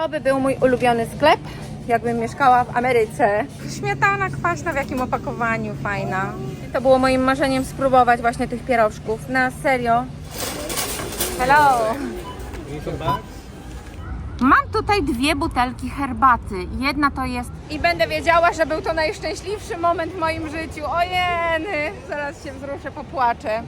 To by był mój ulubiony sklep, jakbym mieszkała w Ameryce. Śmietana kwaśna w jakim opakowaniu, fajna. To było moim marzeniem spróbować właśnie tych pierożków. Na serio. Hello! Mam tutaj dwie butelki herbaty. Jedna to jest. I będę wiedziała, że był to najszczęśliwszy moment w moim życiu. Ojeny! Zaraz się wzruszę, popłaczę.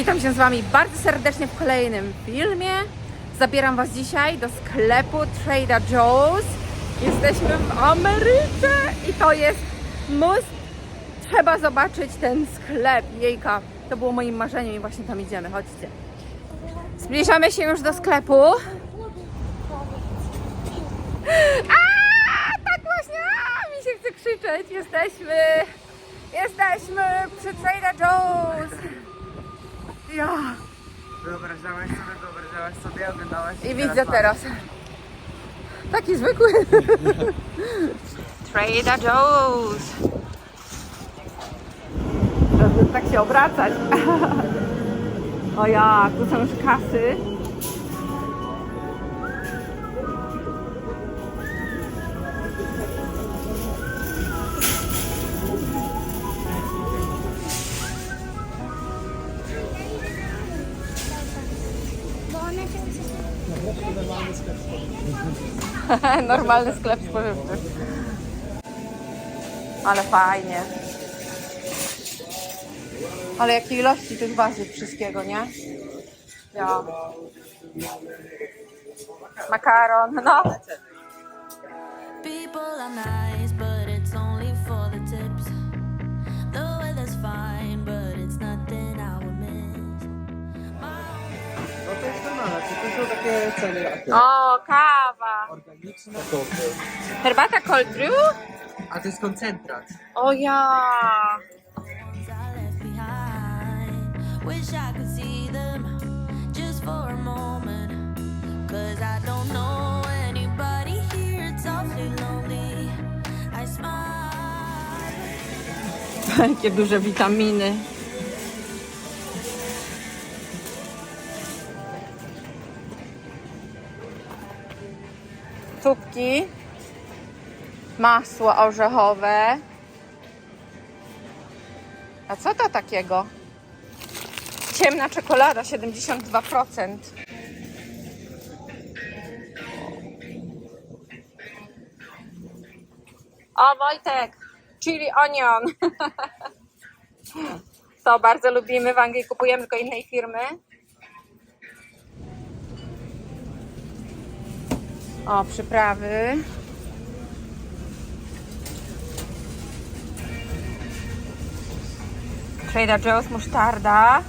Witam się z Wami bardzo serdecznie w kolejnym filmie. Zabieram Was dzisiaj do sklepu Trader Joe's. Jesteśmy w Ameryce i to jest must. Trzeba zobaczyć ten sklep. Jejka, to było moim marzeniem i właśnie tam idziemy. Chodźcie. Zbliżamy się już do sklepu. A, tak właśnie, a, mi się chce krzyczeć. Jesteśmy, jesteśmy przy Trader Joe's. Ja. Wyobrażałaś sobie, wyobrażałaś sobie, oglądałaś I widzę teraz. Taki zwykły. Trader Joe's. Tak się obracać. O ja, tu są już kasy. Normalny sklep spożywczy. Ale fajnie. Ale jakie ilości tych warzyw wszystkiego, nie? Ja. Makaron, no. People are nice, but it's only for the tips. The weather's fine, but it's nothing I would miss. No to jest normalne, to są takie ceny? O, kawa. Herbata cold brew? A to jest koncentrat. O ja. Wish I could see them just for a moment. Cause I don't know anybody here, it's awfully lonely. I smile. Jakie duże witaminy. Cupki. Masło orzechowe. A co to takiego? Ciemna czekolada 72%. O Wojtek, chili onion. To bardzo lubimy w Anglii, kupujemy tylko innej firmy. O, przyprawy. Trader Joe's musztarda.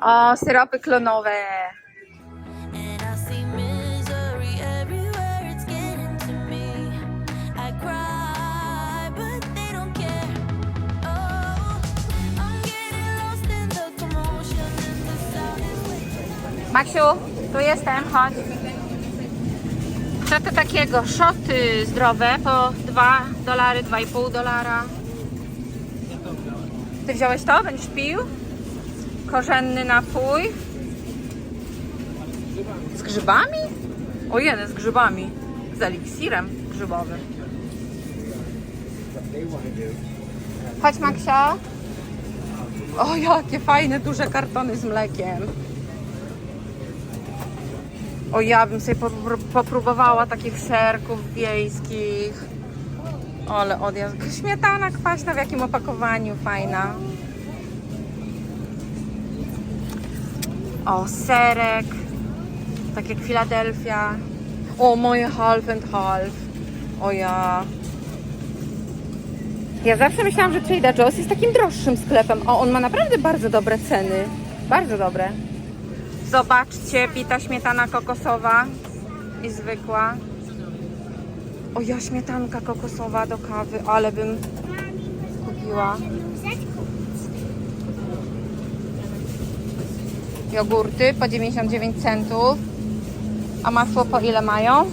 O, syropy klonowe. Maksiu, tu jestem, chodź. Co to takiego? Szoty zdrowe po 2 dolary, 2,5 dolara. Ty wziąłeś to? Będziesz pił? Korzenny napój. Z grzybami? O jeden, z grzybami. Z eliksirem grzybowym. Chodź Maksia. O, jakie fajne, duże kartony z mlekiem. O, ja bym sobie popró- popróbowała takich serków wiejskich. Ale odjazd. Śmietana kwaśna w jakim opakowaniu, fajna. O, serek. Tak jak Filadelfia. O, moje half and half. O ja. Ja zawsze myślałam, że Trader Joe's jest takim droższym sklepem. O, on ma naprawdę bardzo dobre ceny. Bardzo dobre. Zobaczcie, bita śmietana kokosowa i zwykła. O, ja śmietanka kokosowa do kawy, ale bym kupiła. Jogurty po 99 centów. A masło po ile mają?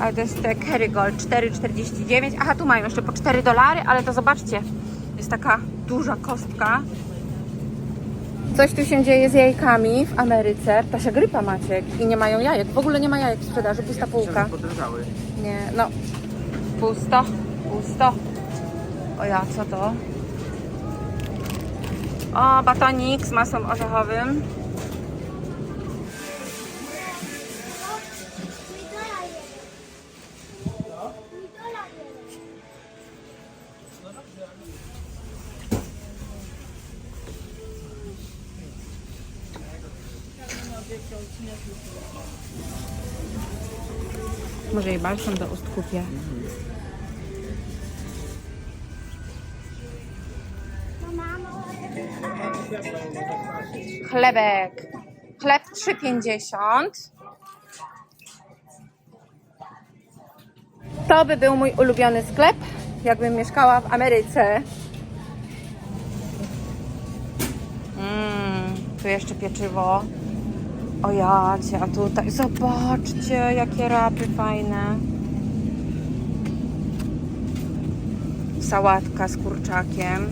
Ale to jest te Kerrygold 4,49. Aha, tu mają jeszcze po 4 dolary, ale to zobaczcie, jest taka duża kostka. Coś tu się dzieje z jajkami w Ameryce. Ptasia grypa Maciek i nie mają jajek. W ogóle nie ma jajek w sprzedaży, pusta półka. Nie, no. Pusto, pusto. O ja, co to? O, batonik z masłem orzechowym. Balsam do ust kupię. Chlebek. Chleb 3,50. To by był mój ulubiony sklep, jakbym mieszkała w Ameryce. Mmm, tu jeszcze pieczywo. O jacie, a tutaj zobaczcie, jakie rapy fajne. Sałatka z kurczakiem.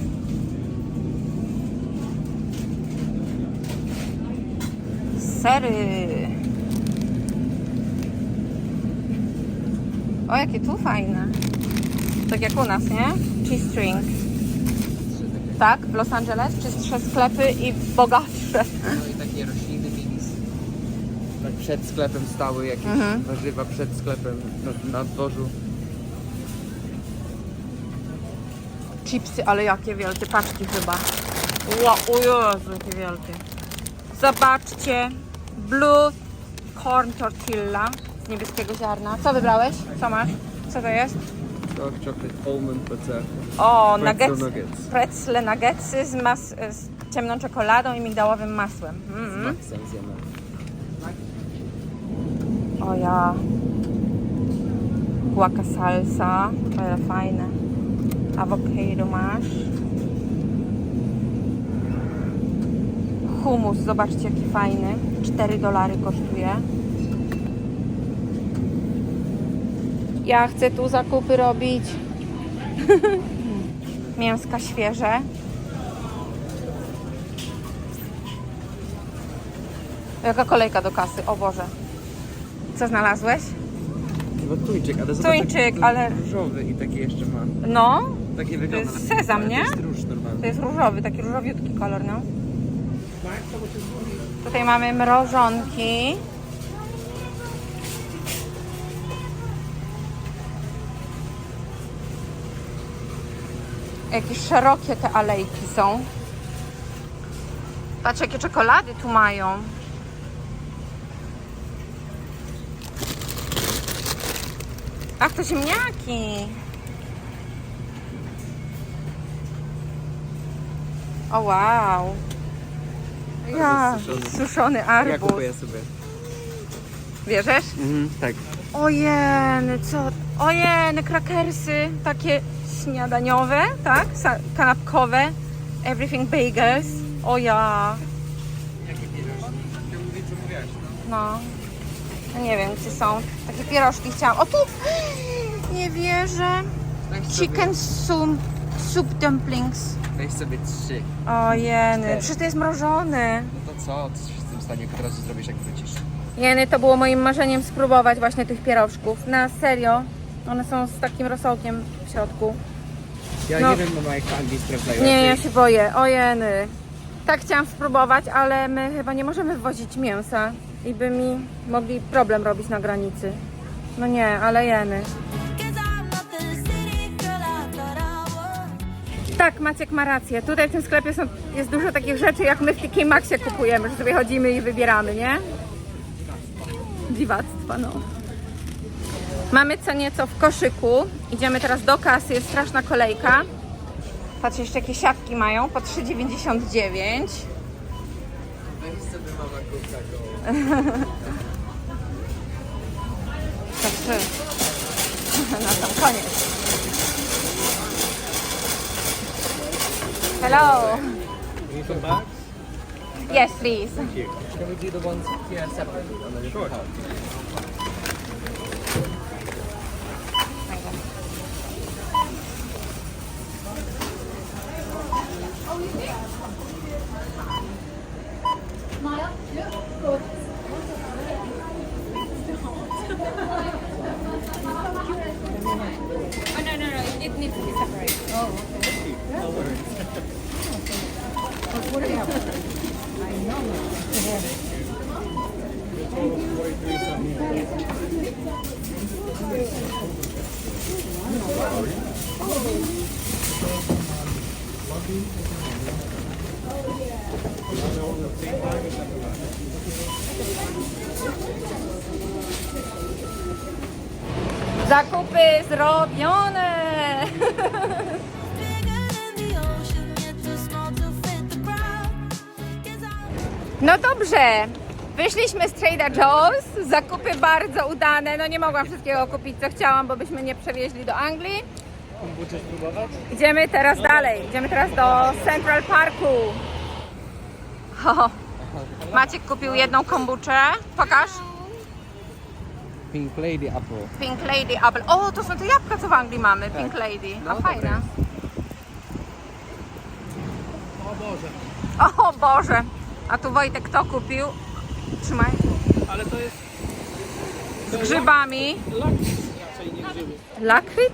Sery. O, jakie tu fajne. Tak jak u nas, nie? Cheese string. Tak, w Los Angeles czystsze sklepy i bogatsze. No i. Przed sklepem stały jakieś Mhm. warzywa przed sklepem na, na dworzu. Chipsy, ale jakie wielkie, paczki chyba. Ła, o Jezu, jakie wielkie. Zobaczcie, Blue Corn Tortilla z niebieskiego ziarna. Co wybrałeś? Co masz? Co to jest? Dark chocolate almond butter. O, Pretzel nuggets, nuggets. pretzle nuggetsy z, mas, z ciemną czekoladą i migdałowym masłem. Mm Sensem zjemy. O ja. Guaca salsa, ale fajne. Awokado masz. Humus, zobaczcie jaki fajny. 4 dolary kosztuje. Ja chcę tu zakupy robić. Mięska świeże. Jaka kolejka do kasy, o Boże. Co znalazłeś? Chyba tuńczyk, ale zobacz, Tuńczyk, ale- różowy i taki jeszcze ma. No, Takie wygląda. jest sezam, nie? To jest róż normalny. to jest różowy, taki różowiutki kolor, no. Tutaj mamy mrożonki. Jakieś szerokie te alejki są. Patrz, jakie czekolady tu mają. Ach, to ziemniaki. O wow. Ja, suszony. suszony Ja arbuz. kupuję sobie. Bierzesz? Mhm, tak. Ojeny, co? Ojeny, krakersy takie śniadaniowe, tak? Sa- kanapkowe. Everything bagels. O ja. Jakie pierożki? Ty mówisz, co mówiłaś, no. No. No Nie wiem, czy są takie pierożki chciałam. O tu! Nie wierzę. Chicken soup, soup dumplings. Weź sobie trzy. Ojeny, przecież to jest mrożony. No to co? Co się z tym stanie, od razu zrobisz jak wrócisz? Jeny, to było moim marzeniem spróbować właśnie tych pierożków. Na serio. One są z takim rosołkiem w środku. Ja No. nie wiem, mama jak w Anglii sprawdzają. Nie, ja się boję. O jeny. Tak chciałam spróbować, ale my chyba nie możemy wwozić mięsa i by mi mogli problem robić na granicy. No nie, ale was. Tak, Maciek ma rację. Tutaj w tym sklepie są, jest dużo takich rzeczy, jak my w TK Maxie kupujemy, że sobie chodzimy i wybieramy, nie? Dziwactwa, no. Mamy co nieco w koszyku. Idziemy teraz do kasy, jest straszna kolejka. Patrz, jeszcze jakie siatki mają po 3,99. Weź sobie mama Coca-Cola. To trzy. Na sam koniec. Hello. Need some bags? Yes, please. Can we do the ones here separately on Oh, no, no, no. It, needs to be separate. Oh, okay. No worries. What do you have? 'Cause I No dobrze, wyszliśmy z Trader Joe's, zakupy bardzo udane, no nie mogłam wszystkiego kupić co chciałam, bo byśmy nie przewieźli do Anglii. Idziemy teraz dalej, idziemy teraz do Central Parku. Ho, Maciek kupił jedną kombuczę, pokaż. Pink Lady Apple. Pink Lady Apple. O, to są te jabłka, co w Anglii mamy, Pink Lady. A No, fajne. dobre. O Boże. O Boże, a tu Wojtek kto kupił? Trzymaj. Ale to jest Z grzybami. laks raczej nie grzyby. Lakryc?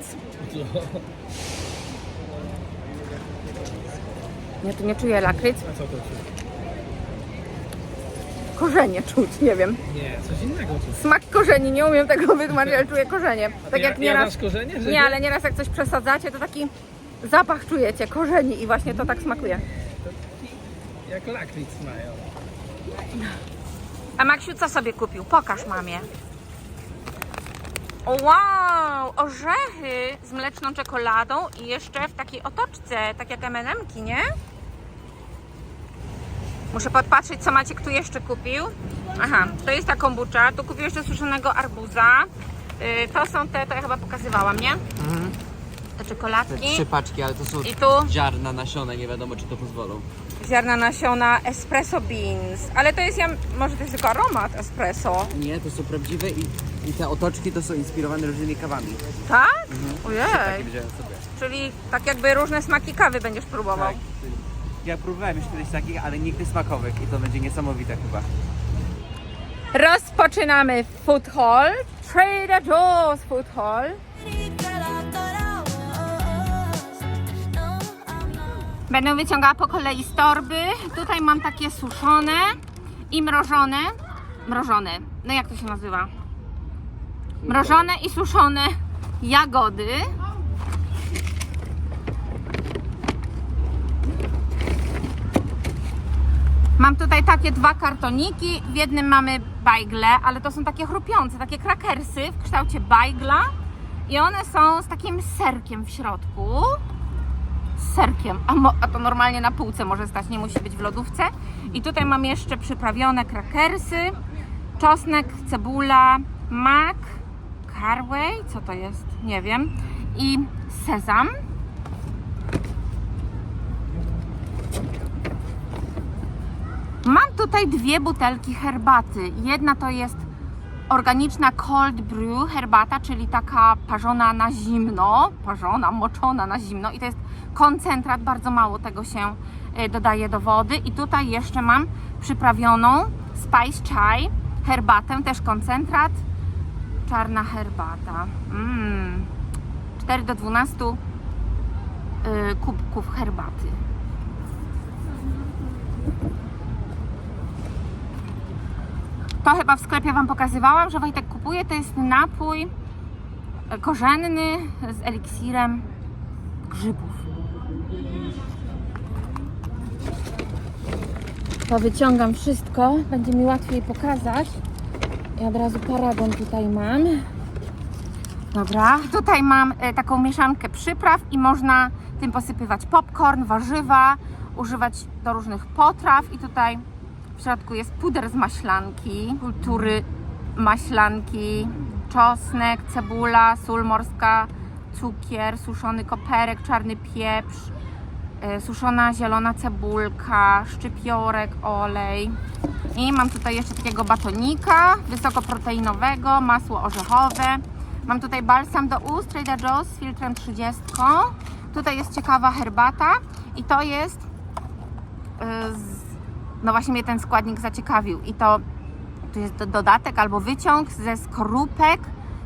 Nie, tu nie czuję lakryc. A co to jest? Korzenie czuć, nie wiem. Nie, coś innego tu. Smak korzeni, nie umiem tego wytłumaczyć, ale czuję korzenie. Tak jak nieraz, korzenie? Nie, ale nieraz jak coś przesadzacie, to taki zapach czujecie, korzeni i właśnie to tak smakuje. Jak lakric mają. A Maksiu co sobie kupił? Pokaż mamie. Wow, orzechy z mleczną czekoladą i jeszcze w takiej otoczce, tak jak M&Mki, nie? Muszę podpatrzeć, co Maciek tu jeszcze kupił. Aha, to jest ta kombucha. Tu kupił jeszcze suszonego arbuza. Yy, to są te, to ja chyba pokazywałam, nie? Te Te czekoladki. trzy paczki, ale to są I tu ziarna nasione, nie wiadomo czy to pozwolą. ziarna nasiona espresso beans. Ale to jest, ja, może to jest tylko aromat espresso. Nie, to są prawdziwe i, i te otoczki to są inspirowane różnymi kawami. Tak? Takie Ojej. wziąłem sobie. Czyli tak jakby różne smaki kawy będziesz próbował. Tak. Ja próbowałem już kiedyś takich, ale nigdy smakowych i to będzie niesamowite chyba. Rozpoczynamy food hall. Trader Joe's food hall. Będę wyciągała po kolei z torby. Tutaj mam takie suszone i mrożone. Mrożone. No jak to się nazywa? Mrożone i suszone jagody. Mam tutaj takie dwa kartoniki. W jednym mamy bajgle, ale to są takie chrupiące, takie krakersy w kształcie bajgla. I one są z takim serkiem w środku serkiem, a, a to normalnie na półce może stać, nie musi być w lodówce. I tutaj mam jeszcze przyprawione krakersy, czosnek, cebula, mak, carway, co to jest? Nie wiem. I sezam. Mam tutaj dwie butelki herbaty. Jedna to jest organiczna cold brew herbata, czyli taka parzona na zimno, parzona, moczona na zimno i to jest koncentrat, bardzo mało tego się y, dodaje do wody i tutaj jeszcze mam przyprawioną spice chai herbatę, też koncentrat, czarna herbata. Mm. 4 do 12 y, kubków herbaty. Chyba w sklepie Wam pokazywałam, że Wojtek kupuje. To jest napój korzenny z eliksirem grzybów. To wyciągam wszystko, będzie mi łatwiej pokazać. I od razu paragon tutaj mam. Dobra, tutaj mam e, taką mieszankę przypraw i można tym posypywać popcorn, warzywa, używać do różnych potraw i tutaj w środku jest puder z maślanki, kultury maślanki, czosnek, cebula, sól morska, cukier, suszony koperek, czarny pieprz, e, suszona zielona cebulka, szczypiorek, olej. I mam tutaj jeszcze takiego batonika wysokoproteinowego, masło orzechowe. Mam tutaj balsam do ust Trader Joe's z filtrem 30. Tutaj jest ciekawa herbata i to jest y, z, no właśnie mnie ten składnik zaciekawił i to tu jest do- dodatek albo wyciąg ze skorupek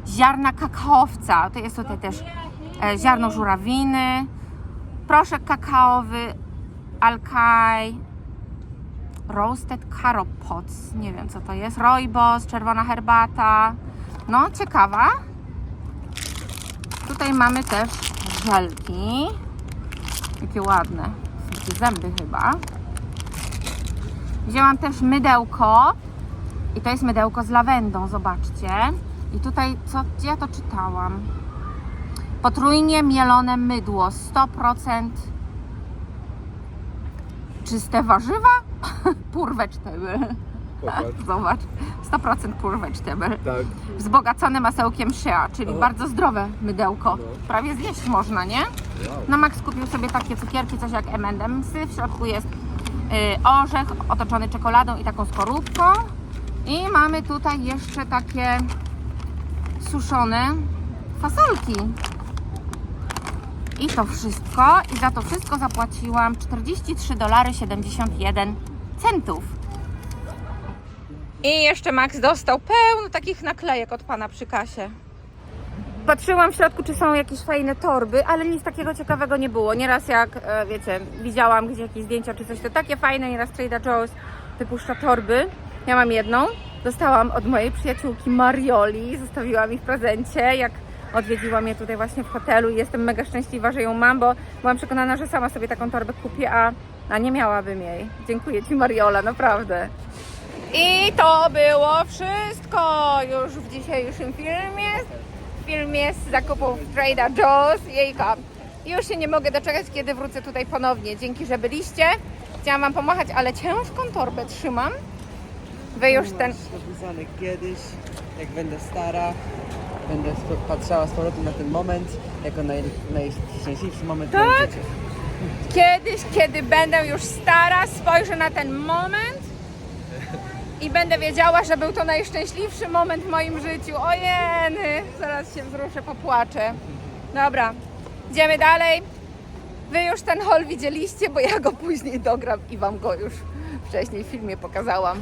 ziarna kakaowca. To jest tutaj też e, ziarno żurawiny, proszek kakaowy, alkaj, roasted caro pods, nie wiem co to jest, rooibos, czerwona herbata. No, ciekawa. Tutaj mamy też żelki. Jakie ładne. Są zęby chyba. Wzięłam też mydełko. I to jest mydełko z lawendą, zobaczcie. I tutaj, co, gdzie ja to czytałam? Potrójnie mielone mydło, 100% czyste warzywa? Pur vegetable. Zobacz, 100% pur vegetable. Tak. Wzbogacone masełkiem shea, czyli bardzo zdrowe mydełko. No. Prawie zjeść można, nie? No Max kupił sobie takie cukierki, coś jak M&M'sy. W środku jest orzech otoczony czekoladą i taką skorupką. I mamy tutaj jeszcze takie suszone fasolki. I to wszystko. I za to wszystko zapłaciłam 43 dolary 71 centów. I jeszcze Max dostał pełno takich naklejek od pana przy kasie. Patrzyłam w środku, czy są jakieś fajne torby, ale nic takiego ciekawego nie było. Nieraz jak, e, wiecie, widziałam gdzieś jakieś zdjęcia czy coś, to takie fajne, nieraz Trader Joe's wypuszcza torby. Ja mam jedną, dostałam od mojej przyjaciółki Marioli, zostawiła mi w prezencie, jak odwiedziła mnie tutaj właśnie w hotelu i jestem mega szczęśliwa, że ją mam, bo byłam przekonana, że sama sobie taką torbę kupię, a, a nie miałabym jej. Dziękuję Ci Mariola, naprawdę. I to było wszystko już w dzisiejszym filmie. Filmie z zakupów Trader Joe's. Jejka. Już się nie mogę doczekać, kiedy wrócę tutaj ponownie. Dzięki, że byliście. Chciałam Wam pomachać, ale ciężką torbę trzymam. Wy już ten... Napisane kiedyś, jak będę stara, będę patrzała z powrotem na ten moment, jako naj, najszczęśliwszy moment w moim Tak? życiu. Kiedyś, kiedy będę już stara, spojrzę na ten moment i będę wiedziała, że był to najszczęśliwszy moment w moim życiu. Ojeny, zaraz się wzruszę, popłaczę. Dobra, idziemy dalej. Wy już ten hol widzieliście, bo ja go później dogram i Wam go już wcześniej w filmie pokazałam.